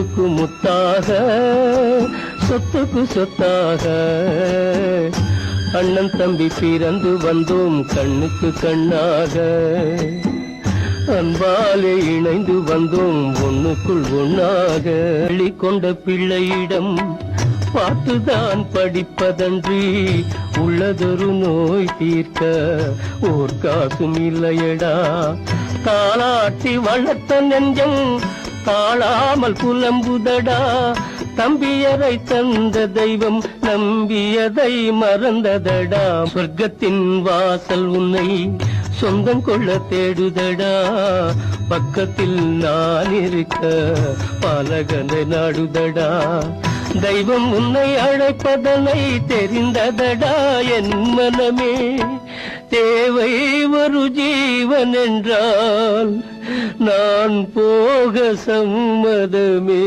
முத்துக்கு முத்தாக சொத்துக்கு சொத்தாக. அண்ணன் தம்பி பிறந்து வந்தோம் கண்ணுக்கு கண்ணாக. அன்பாலே இணைந்து வந்தோம் ஒண்ணுக்குள் ஒண்ணாக. கொண்ட பிள்ளையிடம் பார்த்துதான் படிப்பதன்றி உள்ளதொரு நோய் தீர்க்க ஓர் காசும் இல்லையடா. தாளாட்டி வளர்த்த நெஞ்சம் தாழாமல் புலம்புதடா. தம்பியரை தந்த தெய்வம் நம்பியதை மறந்ததடா. சொர்க்கத்தின் வாசல் உன்னை சொந்தம் கொள்ள தேடுதடா. பக்கத்தில் நான் இருக்க பாலகனை நாடுதடா. தெய்வம் உன்னை அழைப்பதனை தெரிந்ததடா. என் மனமே தேவை ஒரு ஜீவன் என்றால் நான் போக சம்மதமே.